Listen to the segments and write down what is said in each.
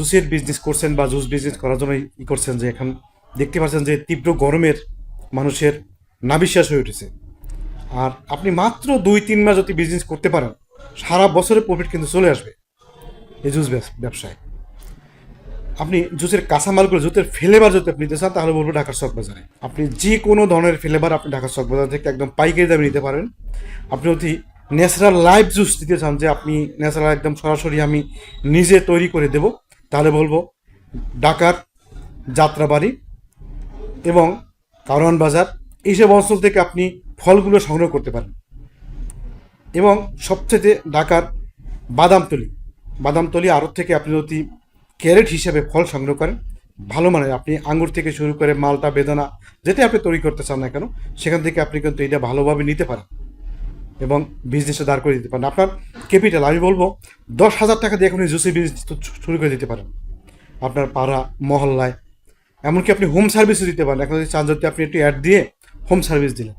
জুসের বিজনেস করছেন বা জুস বিজনেস করার জন্য ই করছেন যে এখন দেখতে পাচ্ছেন যে তীব্র গরমের মানুষের নাবিশ্বাস হয়ে উঠেছে। আর আপনি মাত্র দুই, তিন মাস যদি বিজনেস করতে পারেন, সারা বছরের প্রফিট কিন্তু চলে আসবে এই জুস ব্যবস- ব্যবসায়। আপনি জুসের কাঁচামালগুলো জুতের ফ্লেভার যদি আপনি নিতে চান, তাহলে বলব ঢাকার চক বাজারে। আপনি যে কোনো ধরনের ফ্লেভার আপনি ঢাকার চক বাজার থেকে একদম পাইকারি দামে নিতে পারেন। আপনি যদি ন্যাচারাল লাইভ জুস দিতে চান, যে আপনি ন্যাচারাল একদম সরাসরি আমি নিজে তৈরি করে দেব তাহলে বলব ঢাকার যাত্রাবাড়ি এবং কারওয়ান বাজার এইসব অঞ্চল থেকে আপনি ফলগুলো সংগ্রহ করতে পারেন। এবং সবচেয়ে ঢাকার বাদামতলি। বাদামতলি আড়ত থেকে আপনি যদি ক্যারেট হিসেবে ফল সংগ্রহ করেন, ভালো মানের। আপনি আঙ্গুর থেকে শুরু করে মালটা, বেদানা যেটা আপনি তৈরি করতে চান না কেন, সেখান থেকে আপনি কিন্তু এটা ভালোভাবে নিতে পারেন। এবং বিজনেসটা দাঁড় করে দিতে পারেন। আপনার ক্যাপিটাল আমি বলব, দশ হাজার টাকা দিয়ে এখন জুসি বিজনেস শুরু করে দিতে পারেন। আপনার পাড়া, মহল্লায়, এমনকি আপনি হোম সার্ভিসও দিতে পারেন। এখন যদি চান যদি আপনি একটু অ্যাড দিয়ে হোম সার্ভিস দিলেন।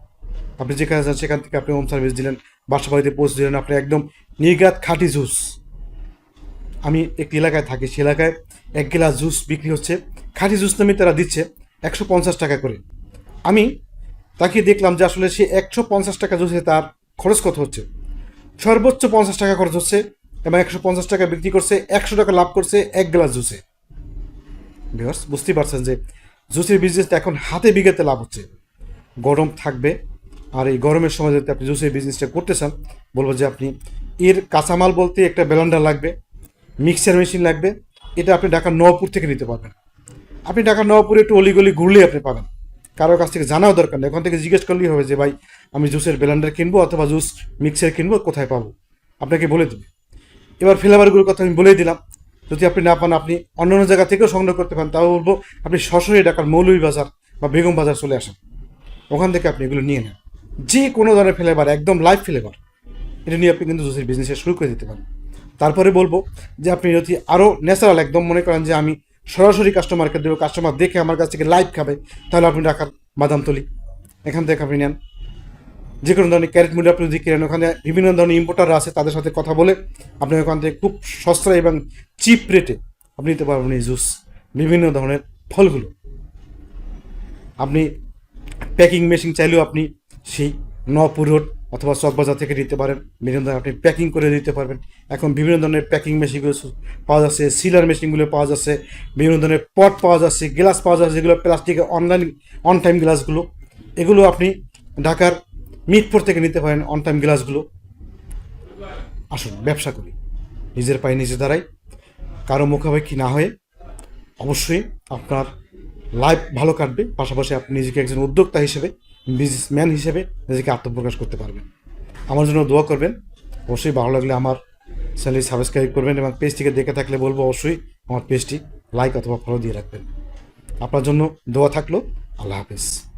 আপনি যেখানে যান সেখান থেকে আপনি হোম সার্ভিস দিলেন বাসা বাড়িতে পৌঁছে দিলেন, আপনি একদম নির্গাত খাঁটি জুস আমি একটি এলাকায় থাকি সে এলাকায় এক গ্লাস জুস বিক্রি হচ্ছে। খাঁটি জুস নামে তারা দিচ্ছে একশো পঞ্চাশ টাকা করে। আমি তাকে দেখলাম যে আসলে সে একশো পঞ্চাশ টাকা জুসে তার খরচ কত হচ্ছে? সর্বোচ্চ পঞ্চাশ টাকা খরচ হচ্ছে, এবং একশো পঞ্চাশ টাকা বিক্রি করছে, একশো টাকা লাভ করছে, এক গ্লাস জুসে। ভিউয়ার্স, বুঝতেই পারছেন যে জুসের বিজনেসটা এখন হাতে বিঘাতে লাভ হচ্ছে। গরম থাকবে, আর এই গরমের সময় যদি আপনি জুসের বিজনেসটা করতে চান, বলব যে আপনি এর কাঁচামাল বলতে একটা ব্লেন্ডার লাগবে মিক্সার মেশিন লাগবে, এটা আপনি ঢাকা নবপুর থেকে নিতে পারবেন। আপনি ঢাকা নবপুরে একটু অলিগলি ঘুরলেই আপনি পাবেন। কারোর কাছ থেকে জানাও দরকার নেই। ওখান থেকে জিজ্ঞেস করলেই হবে যে, ভাই, আমি জুসের ব্লেন্ডার কিনবো অথবা জুস মিক্সার কিনবো, কোথায় পাবো? আপনাকে বলে দেবে। এবার ফ্লেভারগুলোর কথা আমি বলেই দিলাম। যদি আপনি না পান, আপনি অন্য অন্য জায়গা থেকেও সংগ্রহ করতে পারেন। তাও বলব, আপনি সরাসরি ঢাকার মৌলভীবাজার বা বেগম বাজার চলে আসেন। ওখান থেকে আপনি এগুলো নিয়ে নেন। যে কোনো ধরনের ফ্লেভার একদম লাইভ ফ্লেভার এটা নিয়ে আপনি কিন্তু জুসের বিজনেসে শুরু করে দিতে পারেন। তারপরে বলব যে, আপনি যদি আরও ন্যাচারাল একদম মনে করেন যে, আমি সরাসরি কাস্টমারকে দেবো কাস্টমার দেখে আমার কাছ থেকে লাইভ খাবে, তাহলে আপনি ঢাকার বাদামতলি এখান থেকে আপনি নেন। যে কোনো ধরনের ক্যারেট মূল্য আপনি যদি কেনেন, ওখানে বিভিন্ন ধরনের ইম্পোর্টাররা আছে, তাদের সাথে কথা বলে আপনি ওখান থেকে খুব সস্তা এবং চিপ রেটে আপনি নিতে পারবেন এই জুস। বিভিন্ন ধরনের ফলগুলো। আপনি প্যাকিং মেশিন চাইলেও আপনি সেই নপুর রোড অথবা চকবাজার থেকে নিতে পারেন। বিভিন্ন ধরনের আপনি প্যাকিং করে দিতে পারবেন। এখন বিভিন্ন ধরনের প্যাকিং মেশিনগুলো পাওয়া যাচ্ছে সিলার মেশিনগুলো পাওয়া যাচ্ছে, বিভিন্ন ধরনের পট পাওয়া যাচ্ছে গ্লাস পাওয়া যাচ্ছে, যেগুলো প্লাস্টিকের অনলাইন অন টাইম গ্লাসগুলো এগুলো আপনি ঢাকার মিটপুর থেকে নিতে পারেন অন টাইম গ্লাসগুলো আসুন, ব্যবসা করি। নিজের পায়ে নিজে দাঁড়াই। কারও মুখাপেক্ষি না হয়ে, অবশ্যই আপনার লাইফ ভালো কাটবে। পাশাপাশি আপনি নিজেকে একজন উদ্যোক্তা হিসেবে বিজনেসম্যান হিসেবে নিজেকে আত্মপ্রকাশ করতে পারবেন। আমার জন্য দোয়া করবেন। অবশ্যই ভালো লাগলে আমার চ্যানেল সাবস্ক্রাইব করবেন এবং পেজটিকে দেখে থাকলে বলব অবশ্যই আমার পেজটি লাইক অথবা ফলো দিয়ে রাখবেন। আপনার জন্য দোয়া থাকল। আল্লাহ হাফেজ।